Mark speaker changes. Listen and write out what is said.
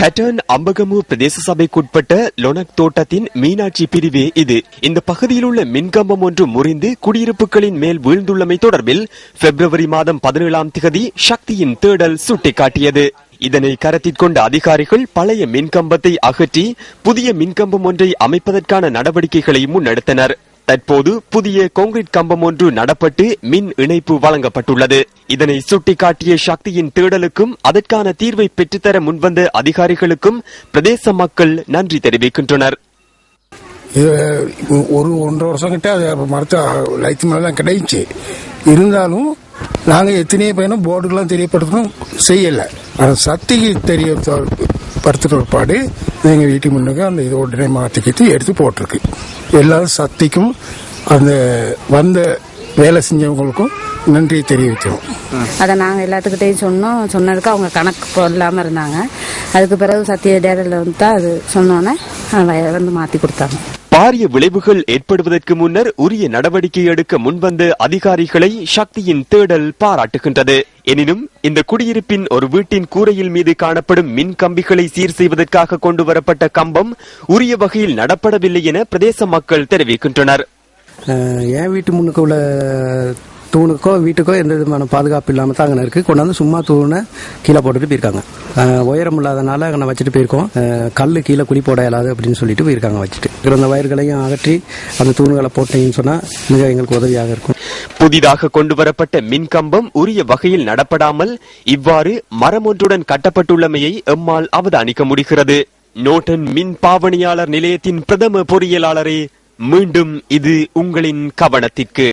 Speaker 1: ஹட்டன் அம்பகமு பிரதேச சபைக்குட்பட்ட லொனக் தோட்டத்தின் மீனாட்சி பிரிவே இது. இந்த பகுதியில் உள்ள மின்கம்பம் ஒன்று முறிந்து குடியிருப்புகளின் மேல் வீழ்ந்துள்ளமை தொடர்பில் பிப்ரவரி மாதம் பதினேழாம் திகதி சக்தியின் தேடல் சுட்டிக்காட்டியது. இதனை கருத்தில் கொண்ட அதிகாரிகள் பழைய மின்கம்பத்தை அகற்றி புதிய மின்கம்பம் ஒன்றை அமைப்பதற்கான நடவடிக்கைகளை முன்னெடுத்தனர். தற்போது புதிய கான்கிரீட் கம்பம் ஒன்று நடப்பட்டு மின் இணைப்பு வழங்கப்பட்டுள்ளது. இதனை சுட்டிக்காட்டிய சக்தியின் தேடலுக்கும் அதற்கான தீர்வை பெற்றுத்தர முன்வந்த அதிகாரிகளுக்கும் பிரதேச மக்கள் நன்றி தெரிவிக்கின்றனர்.
Speaker 2: ஒரு ஒன்றரை வருஷம் கிட்ட அது மரத்து லைட் மேலே தான் கிடைச்சு. இருந்தாலும் நாங்கள் எத்தனையோ பையனும் போர்டுக்கெல்லாம் தெரியப்படுத்தணும் செய்யலை. ஆனால் சக்திக்கு தெரிய படுத்துகிற பிற்பாடு எங்கள் வீட்டுக்கு முன்னுக்கு அந்த இது உடனே மாற்றிக்கிட்டு எடுத்து போட்டிருக்கு. எல்லாரும் சக்திக்கும் அந்த வந்த வேலை செஞ்சவங்களுக்கும் நன்றி தெரிவிக்கிறோம்.
Speaker 3: அதை நாங்கள் எல்லாத்துக்கிட்டையும் சொன்னோம். சொன்னதுக்கு அவங்க கணக்கு போடலாமல் இருந்தாங்க. அதுக்கு பிறகு சத்திய டேரில் வந்து தான் அது சொன்னோன்னே வந்து மாற்றி கொடுத்தாங்க.
Speaker 1: பாரிய விளைவுகள் ஏற்படுவதற்கு முன்னர் உரிய நடவடிக்கை எடுக்க முன்வந்த அதிகாரிகளை சக்தியின் தேடல் பாராட்டுகின்றது. எனினும் இந்த குடியிருப்பின் ஒரு வீட்டின் கூரையில் மீது காணப்படும் மின் கம்பிகளை சீர் செய்வதற்காக கொண்டு வரப்பட்ட கம்பம் உரிய வகையில் நடப்படவில்லை என பிரதேச மக்கள் தெரிவிக்கின்றனர்.
Speaker 4: என் வீட்டு முன்னுக்கு உள்ள தூணுக்கோ வீட்டுக்கோ எந்த விதமான பாதுகாப்பு இல்லாமல் தான் அங்கே இருக்குது கொண்டாந்து சும்மா தூணை கீழே போட்டுட்டு போயிருக்காங்க. உயரம் இல்லாதனால அங்கே வச்சுட்டு போயிருக்கோம். கல் கல்லு கீழே குழி போட இயலாது அப்படின்னு சொல்லிட்டு போயிருக்காங்க வச்சுட்டு. அந்த வயர்களையும் அகற்றி அந்த தூண்களை போட்டீங்கன்னு சொன்னால் மிக எங்களுக்கு உதவியாக இருக்கும்.
Speaker 1: புதிதாக கொண்டு வரப்பட்ட மின்கம்பம் உரிய வகையில் நடப்படாமல் இவ்வாறு மரம் ஒன்றுடன் கட்டப்பட்டுள்ளமையை எம்மால் அவதானிக்க முடிகிறது. நோட்டன் மின் பாவனையாளர் நிலையத்தின் பிரதம பொறியியலாளரே மீண்டும் இது உங்களின் கவனத்திற்கு.